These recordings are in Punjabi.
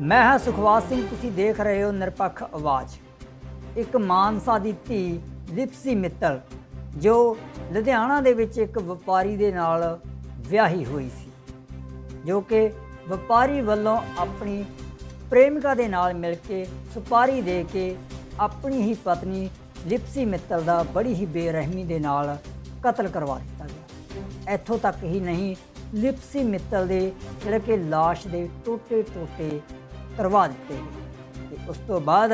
ਮੈਂ ਹਾਂ ਸੁਖਵਾਸ ਸਿੰਘ, ਤੁਸੀਂ ਦੇਖ ਰਹੇ ਹੋ ਨਿਰਪੱਖ ਆਵਾਜ਼। ਇੱਕ ਮਾਨਸਾ ਦੀ ਧੀ ਲਿਪਸੀ ਮਿੱਤਲ, ਜੋ ਲੁਧਿਆਣਾ ਦੇ ਵਿੱਚ ਇੱਕ ਵਪਾਰੀ ਦੇ ਨਾਲ ਵਿਆਹੀ ਹੋਈ ਸੀ, ਜੋ ਕਿ ਵਪਾਰੀ ਵੱਲੋਂ ਆਪਣੀ ਪ੍ਰੇਮਿਕਾ ਦੇ ਨਾਲ ਮਿਲ ਕੇ ਸੁਪਾਰੀ ਦੇ ਕੇ ਆਪਣੀ ਹੀ ਪਤਨੀ ਲਿਪਸੀ ਮਿੱਤਲ ਦਾ ਬੜੀ ਹੀ ਬੇਰਹਿਮੀ ਦੇ ਨਾਲ ਕਤਲ ਕਰਵਾ ਦਿੱਤਾ ਗਿਆ। ਇੱਥੋਂ ਤੱਕ ਹੀ ਨਹੀਂ, ਲਿਪਸੀ ਮਿੱਤਲ ਦੇ ਜਿਹੜੇ ਕਿ ਲਾਸ਼ ਦੇ ਟੋਟੇ ਟੋਟੇ ਕਰਵਾ ਦਿੱਤੇ ਗਏ ਤੇ ਉਸ ਤੋਂ ਬਾਅਦ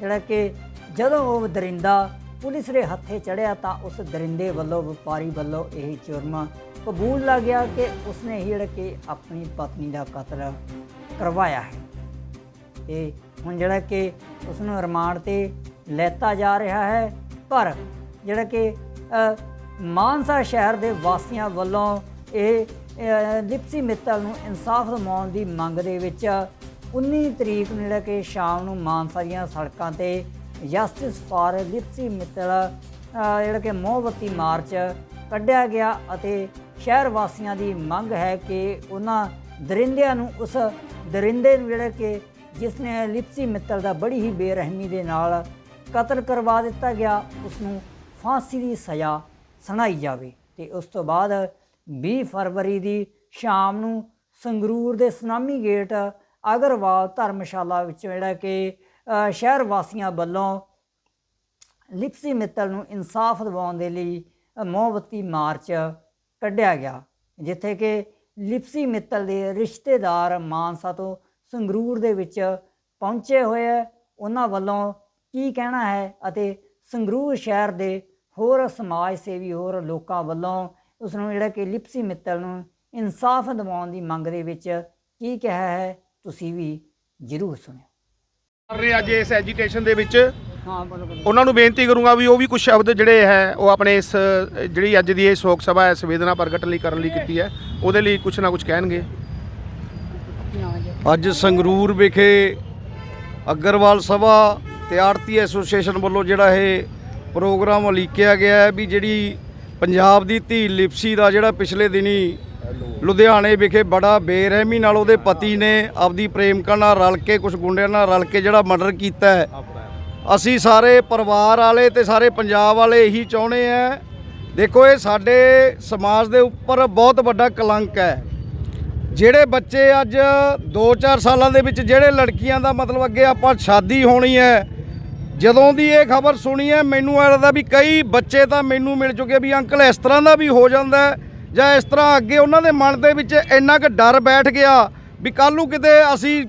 ਜਿਹੜਾ ਕਿ ਜਦੋਂ ਉਹ ਦਰਿੰਦਾ ਪੁਲਿਸ ਦੇ ਹੱਥੇ ਚੜਿਆ ਤਾਂ ਉਸ ਦਰਿੰਦੇ ਵੱਲੋਂ, ਵਪਾਰੀ ਵੱਲੋਂ ਇਹ ਜੁਰਮ ਕਬੂਲ ਲਾ ਗਿਆ ਕਿ ਉਸਨੇ ਹੀ ਜਿਹੜਾ ਕਿ ਆਪਣੀ ਪਤਨੀ ਦਾ ਕਤਲ ਕਰਵਾਇਆ ਹੈ। ਤੇ ਹੁਣ ਜਿਹੜਾ ਕਿ ਉਸ ਨੂੰ ਰਿਮਾਂਡ ਤੇ ਲੈਤਾ ਜਾ ਰਿਹਾ ਹੈ, ਪਰ ਜਿਹੜਾ ਕਿ ਮਾਨਸਾ ਸ਼ਹਿਰ ਦੇ ਵਾਸੀਆਂ ਵੱਲੋਂ ਇਹ ਲਿਪਸੀ ਮਿੱਤਲ ਨੂੰ ਇਨਸਾਫ ਦਿਵਾਉਣ ਦੀ ਮੰਗ ਦੇ ਵਿੱਚ 19 ਤਰੀਕ ਨੂੰ ਜਿਹੜਾ ਕਿ ਸ਼ਾਮ ਨੂੰ ਮਾਨਸਾ ਦੀਆਂ ਸੜਕਾਂ ਤੇ ਜਸਟਿਸ ਫਾਰ ਲਿਪਸੀ ਮਿੱਤਲ ਜਿਹੜਾ ਕਿ ਮੋਹਬਤੀ ਮਾਰਚ ਕੱਢਿਆ ਗਿਆ ਅਤੇ ਸ਼ਹਿਰ ਵਾਸੀਆਂ ਦੀ ਮੰਗ ਹੈ ਕਿ ਉਹਨਾਂ ਦਰਿੰਦਿਆਂ ਨੂੰ ਉਸ ਦਰਿੰਦੇ ਨੂੰ ਜਿਹੜਾ ਕਿ ਜਿਸ ਨੇ ਲਿਪਸੀ ਮਿੱਤਲ ਦਾ ਬੜੀ ਹੀ ਬੇਰਹਿਮੀ ਦੇ ਨਾਲ ਕਤਲ ਕਰਵਾ ਦਿੱਤਾ ਗਿਆ, ਉਸ ਨੂੰ ਫਾਂਸੀ ਦੀ ਸਜ਼ਾ ਸੁਣਾਈ ਜਾਵੇ। ਤੇ ਉਸ ਤੋਂ ਬਾਅਦ 20 ਫਰਵਰੀ ਦੀ ਸ਼ਾਮ ਨੂੰ ਸੰਗਰੂਰ ਦੇ ਸੁਨਾਮੀ ਗੇਟ ਅਗਰਵਾਲ ਧਰਮਸ਼ਾਲਾ ਵਿੱਚ ਜਿਹੜਾ ਕਿ ਸ਼ਹਿਰ ਵਾਸੀਆਂ ਵੱਲੋਂ ਲਿਪਸੀ ਮਿੱਤਲ ਨੂੰ ਇਨਸਾਫ ਦਿਵਾਉਣ ਦੇ ਲਈ ਅ, ਮੋਹਬਤੀ ਮਾਰਚ ਕੱਢਿਆ ਗਿਆ ਜਿੱਥੇ ਕਿ ਲਿਪਸੀ ਮਿੱਤਲ ਦੇ ਰਿਸ਼ਤੇਦਾਰ ਮਾਨਸਾ ਤੋਂ ਸੰਗਰੂਰ ਦੇ ਵਿੱਚ ਪਹੁੰਚੇ ਹੋਏ ਹੈ ਉਹਨਾਂ ਵੱਲੋਂ ਕੀ ਕਹਿਣਾ ਹੈ ਅਤੇ ਸੰਗਰੂਰ ਸ਼ਹਿਰ ਦੇ ਹੋਰ ਸਮਾਜ ਸੇਵੀ ਹੋਰ ਲੋਕਾਂ ਵੱਲੋਂ ਉਸ ਨੂੰ ਜਿਹੜਾ ਕਿ ਲਿਪਸੀ ਮਿੱਤਲ ਨੂੰ ਇਨਸਾਫ ਦਿਵਾਉਣ ਦੀ ਮੰਗ ਦੇ ਵਿੱਚ ਕੀ ਕਿਹਾ ਹੈ? ਤੁਸੀਂ ਵੀ ਜ਼ਰੂਰ ਸੁਣਿਓ। ਕਰ ਰਹੇ ਅੱਜ ਇਸ ਐਜੀਟੇਸ਼ਨ ਦੇ ਵਿੱਚ। ਹਾਂ ਬੋਲੋ ਬੋਲੋ। ਉਹਨਾਂ ਨੂੰ ਬੇਨਤੀ ਕਰੂੰਗਾ ਵੀ ਉਹ ਵੀ ਕੁਝ ਸ਼ਬਦ ਜਿਹੜੇ ਹੈ ਉਹ ਆਪਣੇ ਇਸ ਅ, ਜਿਹੜੀ ਅੱਜ ਦੀ ਇਹ ਸ਼ੋਕ ਸਭਾ ਹੈ ਸੰਵੇਦਨਾ ਪ੍ਰਗਟ ਲਈ ਕਰਨ ਲਈ ਕੀਤੀ ਹੈ ਉਹਦੇ ਲਈ ਕੁਝ ਨਾ ਕੁਝ ਕਹਿਣਗੇ। ਅੱਜ ਸੰਗਰੂਰ ਵਿਖੇ ਅਗਰਵਾਲ ਸਭਾ ਤੇ ਆੜਤੀ ਐਸੋਸੀਏਸ਼ਨ ਵੱਲੋਂ ਜਿਹੜਾ ਇਹ ਪ੍ਰੋਗਰਾਮ ਉਲੀਕਿਆ ਗਿਆ ਹੈ ਵੀ ਜਿਹੜੀ ਪੰਜਾਬ ਦੀ ਧੀ ਲਿਪਸੀ ਦਾ ਜਿਹੜਾ ਪਿਛਲੇ ਦਿਨੀ ਲੁਧਿਆਣੇ ਵਿਖੇ ਬੜਾ ਬੇਰਹਿਮੀ ਨਾਲ ਉਹਦੇ ਪਤੀ ਨੇ ਆਪਦੀ ਪ੍ਰੇਮਿਕਾ ਨਾਲ ਰਲ ਕੇ ਕੁਝ ਗੁੰਡਿਆਂ ਨਾਲ ਰਲ ਕੇ ਜਿਹੜਾ ਮਰਡਰ ਕੀਤਾ ਹੈ। ਅਸੀਂ ਸਾਰੇ ਪਰਿਵਾਰ ਵਾਲੇ ਤੇ ਸਾਰੇ ਪੰਜਾਬ ਵਾਲੇ ਇਹੀ ਚਾਹੁੰਦੇ ਆ, ਦੇਖੋ ਇਹ ਸਾਡੇ ਸਮਾਜ ਦੇ ਉੱਪਰ ਬਹੁਤ ਵੱਡਾ ਕਲੰਕ ਹੈ। ਜਿਹੜੇ ਬੱਚੇ ਅੱਜ 2-4 ਸਾਲਾਂ ਦੇ ਵਿੱਚ ਜਿਹੜੇ ਲੜਕੀਆਂ ਦਾ ਮਤਲਬ ਅੱਗੇ ਆਪਾਂ ਸ਼ਾਦੀ ਹੋਣੀ ਹੈ, ਜਦੋਂ ਦੀ ਇਹ ਖਬਰ ਸੁਣੀ ਹੈ, ਮੈਨੂੰ ਐ ਲੱਗਦਾ ਵੀ ਕਈ ਬੱਚੇ ਤਾਂ ਮੈਨੂੰ ਮਿਲ ਚੁੱਕੇ ਵੀ ਅੰਕਲ ਇਸ ਤਰ੍ਹਾਂ ਦਾ ਵੀ ਹੋ ਜਾਂਦਾ ਹੈ। ਜਾਂ ਇਸ ਤਰ੍ਹਾਂ ਅੱਗੇ ਉਹਨਾਂ ਦੇ ਮਨ ਦੇ ਵਿੱਚ ਇੰਨਾ ਕੁ ਡਰ ਬੈਠ ਗਿਆ ਵੀ ਕੱਲ ਨੂੰ ਕਿਤੇ ਅਸੀਂ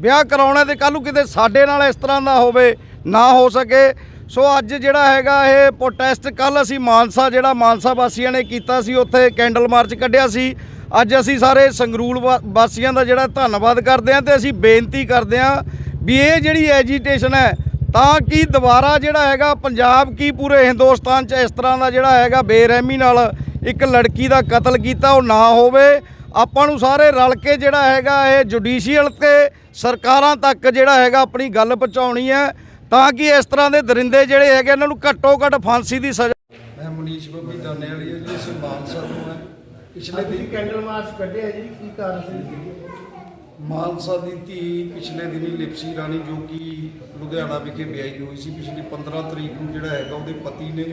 ਵਿਆਹ ਕਰਾਉਣਾ ਤੇ ਕੱਲ ਨੂੰ ਕਿਤੇ ਸਾਡੇ ਨਾਲ ਇਸ ਤਰ੍ਹਾਂ ਦਾ ਹੋਵੇ, ਨਾ ਹੋ ਸਕੇ। ਸੋ ਅੱਜ ਜਿਹੜਾ ਹੈਗਾ ਇਹ ਪ੍ਰੋਟੈਸਟ ਕੱਲ ਅਸੀਂ ਮਾਨਸਾ, ਜਿਹੜਾ ਮਾਨਸਾ ਵਾਸੀਆਂ ਨੇ ਕੀਤਾ ਸੀ, ਉੱਥੇ ਕੈਂਡਲ ਮਾਰਚ ਕੱਢਿਆ ਸੀ। ਅੱਜ ਅਸੀਂ ਸਾਰੇ ਸੰਗਰੂਲ ਵਾ- ਵਾਸੀਆਂ ਦਾ ਜਿਹੜਾ ਧੰਨਵਾਦ ਕਰਦੇ ਹਾਂ ਤੇ ਅਸੀਂ ਬੇਨਤੀ ਕਰਦੇ ਹਾਂ ਵੀ ਇਹ ਜਿਹੜੀ ਐਜੀਟੇਸ਼ਨ ਹੈ, ਤਾਂ ਕਿ ਦੁਬਾਰਾ ਜਿਹੜਾ ਹੈਗਾ ਪੰਜਾਬ ਕੀ ਪੂਰੇ ਹਿੰਦੁਸਤਾਨ 'ਚ ਇਸ ਤਰ੍ਹਾਂ ਦਾ ਜਿਹੜਾ ਹੈਗਾ ਬੇਰਹਿਮੀ ਨਾਲ ਇੱਕ ਲੜਕੀ ਦਾ ਕਤਲ ਕੀਤਾ ਉਹ ਨਾ ਹੋਵੇ। ਆਪਾਂ ਨੂੰ ਸਾਰੇ ਰਲ ਕੇ ਜਿਹੜਾ ਹੈਗਾ ਇਹ ਜੁਡੀਸ਼ੀਅਲ ਤੇ ਸਰਕਾਰਾਂ ਤੱਕ ਜਿਹੜਾ ਹੈਗਾ ਆਪਣੀ ਗੱਲ ਪਹੁੰਚਾਉਣੀ ਹੈ ਤਾਂ ਕਿ ਇਸ ਤਰ੍ਹਾਂ ਦੇ ਦਰਿੰਦੇ ਜਿਹੜੇ ਹੈਗੇ ਇਹਨਾਂ ਨੂੰ ਘੱਟੋ ਘੱਟ ਫਾਂਸੀ ਦੀ ਸਜ਼ਾ ਮੈਂ ਮਨੀਸ਼ ਬੱਬੀ ਦਾਨੇ ਵਾਲੀ ਹੈ ਜੀ ਅਸੀਂ ਮਾਨਸਾ ਤੋਂ ਹੈ। ਪਿਛਲੇ ਦਿਨ ਕੈਂਡਲ ਮਾਰਚ ਕੱਢਿਆ ਜੀ ਕੀ ਕਾਰਨ ਸੀ? ਮਾਨਸਾ ਦੀ ਧੀ ਪਿਛਲੇ ਦਿਨੀ ਲਿਪਸੀ ਰਾਣੀ ਜੋ ਕਿ ਲੁਧਿਆਣਾ ਵਿਖੇ ਵਿਆਹੀ ਹੋਈ ਸੀ ਪਿਛਲੀ 15 ਤਰੀਕ ਨੂੰ ਜਿਹੜਾ ਹੈਗਾ ਉਹਦੇ ਪਤੀ ਨੇ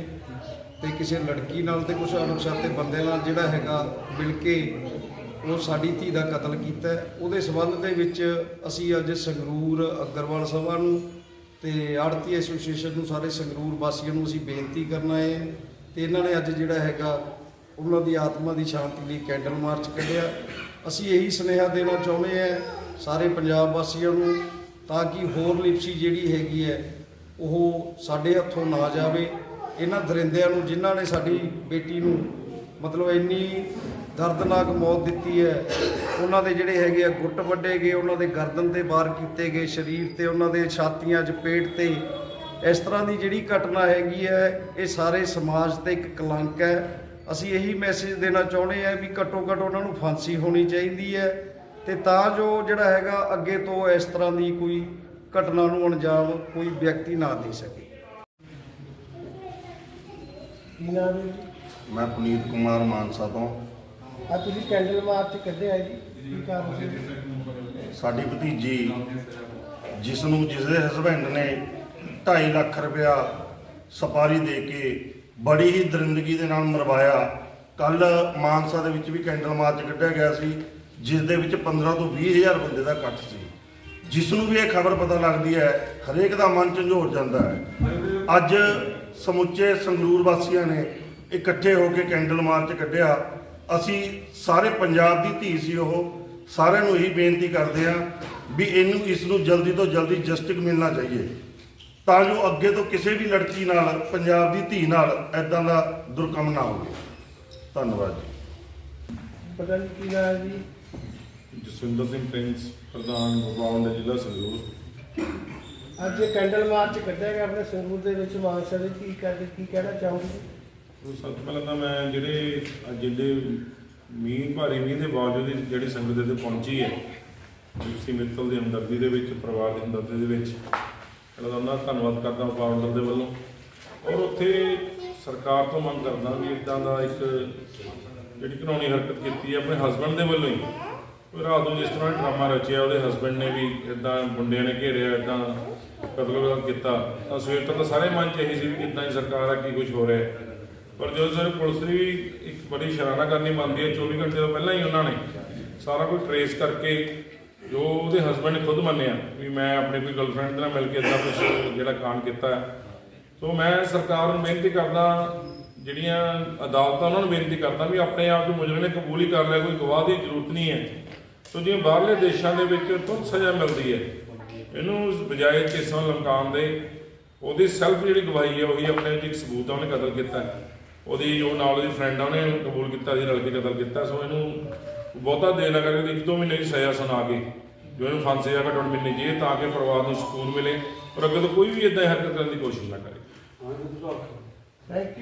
ਤੇ ਕਿਸੇ ਲੜਕੀ ਨਾਲ ਤੇ ਕੁਝ ਅਣਪਛਾਤੇ ਬੰਦੇ ਨਾਲ ਜਿਹੜਾ ਹੈਗਾ ਮਿਲ ਕੇ ਉਹ ਸਾਡੀ ਧੀ ਦਾ ਕਤਲ ਕੀਤਾ ਉਹਦੇ ਸਬੰਧ ਦੇ ਵਿੱਚ ਅਸੀਂ ਅੱਜ ਸੰਗਰੂਰ ਅਗਰਵਾਲ ਸਭਾ ਨੂੰ ਤੇ ਆੜਤੀ ਐਸੋਸੀਏਸ਼ਨ ਨੂੰ ਸਾਰੇ ਸੰਗਰੂਰ ਵਾਸੀਆਂ ਨੂੰ ਅਸੀਂ ਬੇਨਤੀ ਕਰਨਾ ਆਏ ਹਾਂ ਤੇ ਇਹਨਾਂ ਨੇ ਅੱਜ ਜਿਹੜਾ ਹੈਗਾ ਉਹਨਾਂ ਦੀ ਆਤਮਾ ਦੀ ਸ਼ਾਂਤੀ ਲਈ ਕੈਂਡਲ ਮਾਰਚ ਕੱਢਿਆ। ਅਸੀਂ ਇਹੀ ਸੁਨੇਹਾ ਦੇਣਾ ਚਾਹੁੰਦੇ ਹਾਂ ਸਾਰੇ ਪੰਜਾਬ ਵਾਸੀਆਂ ਨੂੰ ਤਾਂ ਕਿ ਹੋਰ ਲਿਪਸੀ ਜਿਹੜੀ ਹੈਗੀ ਹੈ ਉਹ ਸਾਡੇ ਹੱਥੋਂ ਨਾ ਜਾਵੇ। ਇਹਨਾਂ ਦਰਿੰਦਿਆਂ ਨੂੰ, ਜਿਨ੍ਹਾਂ ਨੇ ਸਾਡੀ ਬੇਟੀ ਨੂੰ ਮਤਲਬ ਇੰਨੀ ਦਰਦਨਾਕ ਮੌਤ ਦਿੱਤੀ ਹੈ, ਉਹਨਾਂ ਦੇ ਜਿਹੜੇ ਹੈਗੇ ਆ ਗੁੱਟ ਵੱਡੇ ਗਏ, ਉਹਨਾਂ ਦੇ ਗਰਦਨ ਤੇ ਵਾਰ ਕੀਤੇ ਗਏ, ਸਰੀਰ ਤੇ, ਉਹਨਾਂ ਦੇ ਛਾਤੀਆਂ 'ਚ, ਪੇਟ ਤੇ, ਇਸ ਤਰ੍ਹਾਂ ਦੀ ਜਿਹੜੀ ਘਟਨਾ ਹੈਗੀ ਹੈ, ਇਹ ਸਾਰੇ ਸਮਾਜ ਤੇ ਇੱਕ ਕਲੰਕ ਹੈ। ਅਸੀਂ ਇਹੀ ਮੈਸੇਜ ਦੇਣਾ ਚਾਹੁੰਦੇ ਹਾਂ ਵੀ ਘੱਟੋ ਘੱਟ ਉਹਨਾਂ ਨੂੰ ਫਾਂਸੀ ਹੋਣੀ ਚਾਹੀਦੀ ਹੈ ਤੇ ਤਾਂ ਜੋ ਜਿਹੜਾ ਹੈਗਾ ਅੱਗੇ ਤੋਂ ਇਸ ਤਰ੍ਹਾਂ ਦੀ ਕੋਈ ਘਟਨਾ ਨੂੰ ਅੰਜਾਮ ਕੋਈ ਵਿਅਕਤੀ ਨਾ ਦੇ ਸਕੇ। ਕੀ ਨਾਮ ਹੈ ਜੀ? ਮੈਂ ਪੁਨੀਤ ਕੁਮਾਰ ਮਾਨਸਾ ਤੋਂ। ਆ ਤੁਸੀਂ ਕੈਂਡਲ ਮਾਰਚ ਕੱਢਿਆ ਜੀ। ਕੀ ਕਾਰਨ ਸੀ? ਸਾਡੀ ਭਤੀਜੀ ਜਿਸ ਨੂੰ ਜਿਸ ਦੇ ਹਸਬੰਡ ਨੇ 2.5 ਲੱਖ ਰੁਪਇਆ ਸਪਾਰੀ ਦੇ ਕੇ ਬੜੀ ਹੀ ਦਰਿੰਦਗੀ ਦੇ ਨਾਲ ਮਰਵਾਇਆ ਕੱਲ ਮਾਨਸਾ ਦੇ ਵਿੱਚ ਵੀ ਕੈਂਡਲ ਮਾਰਚ ਕੱਢਿਆ ਗਿਆ ਸੀ ਜਿਸ ਦੇ ਵਿੱਚ 15 ਤੋਂ 20 ਹਜ਼ਾਰ ਬੰਦੇ ਦਾ ਇਕੱਠ ਸੀ। ਜਿਸ ਨੂੰ ਵੀ ਇਹ ਖਬਰ ਪਤਾ ਲੱਗਦੀ ਹੈ ਹਰੇਕ ਦਾ ਮਨ ਝੰਜੋੜ ਜਾਂਦਾ ਹੈ। ਅੱਜ ਸਮੁੱਚੇ ਸੰਗਰੂਰ ਵਾਸੀਆਂ ਨੇ ਇਕੱਠੇ ਹੋ ਕੇ ਕੈਂਡਲ ਮਾਰਚ ਕੱਢਿਆ। ਅਸੀਂ ਸਾਰੇ ਪੰਜਾਬ ਦੀ ਧੀ ਸੀ ਉਹ। ਸਾਰਿਆਂ ਨੂੰ ਇਹੀ ਬੇਨਤੀ ਕਰਦੇ ਹਾਂ ਵੀ ਇਹਨੂੰ ਇਸ ਨੂੰ ਜਲਦੀ ਤੋਂ ਜਲਦੀ ਜਸਟਿਸ ਮਿਲਣਾ ਚਾਹੀਏ ਤਾਂ ਜੋ ਅੱਗੇ ਤੋਂ ਕਿਸੇ ਵੀ ਲੜਕੀ ਨਾਲ ਪੰਜਾਬ ਦੀ ਧੀ ਨਾਲ ਐਦਾਂ ਦਾ ਦੁਰਕਮ ਨਾ ਹੋਵੇ। ਧੰਨਵਾਦ ਜੀ। ਪਤਾ ਨਹੀਂ ਕੀ ਹੈ ਜੀ। ਜਸਵਿੰਦਰ ਸਿੰਘ ਪ੍ਰਿੰਸ ਪ੍ਰਧਾਨ ਦੇ ਜ਼ਿਲ੍ਹਾ ਸੰਗਰੂਰ। ਅੱਜ ਇਹ ਕੈਂਡਲ ਮਾਰਚ ਕੱਢਿਆ ਗਿਆ ਆਪਣੇ ਸੰਗਰੂਰ ਦੇ ਵਿੱਚ ਮਾਨਸਾ ਦੇ ਕੀ ਕਰਦੇ ਕੀ ਕਹਿਣਾ ਚਾਹੋਗੇ ਜੀ? ਸਭ ਤੋਂ ਪਹਿਲਾਂ ਤਾਂ ਮੈਂ ਜਿਹੜੇ ਅੱਜ ਜਿਹੜੇ ਮੀਂਹ ਭਾਰੀ ਮੀਂਹ ਦੇ ਬਾਵਜੂਦ ਜਿਹੜੀ ਸੰਗਤ ਇੱਥੇ ਪਹੁੰਚੀ ਹੈ ਜਿਸੀ ਮਿੱਤਲ ਦੀ ਹਮਦਰਦੀ ਦੇ ਵਿੱਚ, ਪਰਿਵਾਰ ਦੀ ਹਮਦਰਦੀ ਦੇ ਵਿੱਚ, ਇਹਨਾਂ ਦਾ ਉਹਨਾਂ ਦਾ ਧੰਨਵਾਦ ਕਰਦਾ ਪਾਵਨਦਰ ਦੇ ਵੱਲੋਂ ਔਰ ਉੱਥੇ ਸਰਕਾਰ ਤੋਂ ਮੰਗ ਕਰਦਾ ਵੀ ਇਦਾਂ ਦਾ ਇੱਕ ਜਿਹੜੀ ਕਾਨੂੰਨੀ ਹਰਕਤ ਕੀਤੀ ਹੈ, ਆਪਣੇ ਹਸਬੰਡ ਦੇ ਵੱਲੋਂ ਹੀ ਰਾਤ ਨੂੰ ਜਿਸ ਤਰ੍ਹਾਂ ਡਰਾਮਾ ਰਚਿਆ, ਉਹਦੇ ਹਸਬੰਡ ਨੇ ਵੀ ਇਦਾਂ ਮੁੰਡਿਆਂ ਨੇ ਘੇਰਿਆ ਇਦਾਂ ਕਤਲ ਕੀਤਾ, ਤਾਂ ਸਵੇਰ ਤੋਂ ਤਾਂ ਸਾਰੇ ਮਨ ਚ ਇਹੀ ਸੀ ਵੀ ਕਿੱਦਾਂ ਦੀ ਸਰਕਾਰ ਆ, ਕੀ ਕੁਝ ਹੋ ਰਿਹਾ ਪਰ ਜਦੋਂ ਸਾਰੇ ਪੁਲਿਸ ਦੀ ਵੀ ਇੱਕ ਬੜੀ ਸ਼ਰਾਨਾ ਕਰਨੀ ਬਣਦੀ ਹੈ 24 ਘੰਟੇ ਤੋਂ ਪਹਿਲਾਂ ਹੀ ਉਹਨਾਂ ਨੇ ਸਾਰਾ ਕੁਝ ਟਰੇਸ ਕਰਕੇ ਜੋ ਉਹਦੇ ਹਸਬੰਡ ਨੇ ਖੁਦ ਮੰਨਿਆ ਵੀ ਮੈਂ ਆਪਣੇ ਕੋਈ ਗਰਲਫ੍ਰੈਂਡ ਦੇ ਨਾਲ ਮਿਲ ਕੇ ਇਦਾਂ ਕੁਝ ਜਿਹੜਾ ਕਾਂਡ ਕੀਤਾ ਸੋ ਮੈਂ ਸਰਕਾਰ ਨੂੰ ਬੇਨਤੀ ਕਰਦਾ, ਜਿਹੜੀਆਂ ਅਦਾਲਤਾਂ, ਉਹਨਾਂ ਨੂੰ ਬੇਨਤੀ ਕਰਦਾ ਵੀ ਆਪਣੇ ਆਪ ਨੂੰ ਮੁਜਰਮ ਨੇ ਕਬੂਲ ਹੀ ਕਰ ਲਿਆ, ਕੋਈ ਗਵਾਹ ਦੀ ਜ਼ਰੂਰਤ ਨਹੀਂ ਹੈ। ਸੋ ਜਿਵੇਂ ਬਾਹਰਲੇ ਦੇਸ਼ਾਂ ਦੇ ਵਿੱਚ ਤੁਰੰਤ ਸਜ਼ਾ ਮਿਲਦੀ ਹੈ। ਇਹਨੂੰ ਬਜਾਏ ਕੇਸਾਂ ਨੂੰ ਲਮਕਾਉਣ ਦੇ ਉਹਦੀ ਸੈਲਫ ਜਿਹੜੀ ਗਵਾਹੀ ਹੈ, ਉਹੀ ਆਪਣੇ ਵਿੱਚ ਇੱਕ ਸਬੂਤ ਆ, ਉਹਨੇ ਕਤਲ ਕੀਤਾ। ਉਹਦੀ ਜੋ ਨਾਲ ਉਹਦੀ ਫਰੈਂਡ ਆ, ਉਹਨੇ ਕਬੂਲ ਕੀਤਾ ਸੀ ਰਲ ਕੇ ਕਤਲ ਕੀਤਾ। ਸੋ ਇਹਨੂੰ ਬਹੁਤਾ ਦੇਰ ਨਾ ਕਰਕੇ ਇੱਕ ਦੋ ਮਹੀਨੇ ਦੀ ਸਜ਼ਾ ਸੁਣਾ ਕੇ, ਜੋ ਇਹਨੂੰ ਫਾਂਸੀ ਜਾਂ ਘਟਣ ਘੱਟ ਮਿਲਣੀ ਚਾਹੀਏ ਤਾਂ ਕਿ ਪਰਿਵਾਰ ਨੂੰ ਸਕੂਨ ਮਿਲੇ। ਔਰ ਅੱਗੇ ਤੋਂ ਕੋਈ ਵੀ ਇਦਾਂ ਹਰਕਤ ਕਰਨ ਦੀ ਕੋਸ਼ਿਸ਼ ਨਾ ਕਰੇ। Thank you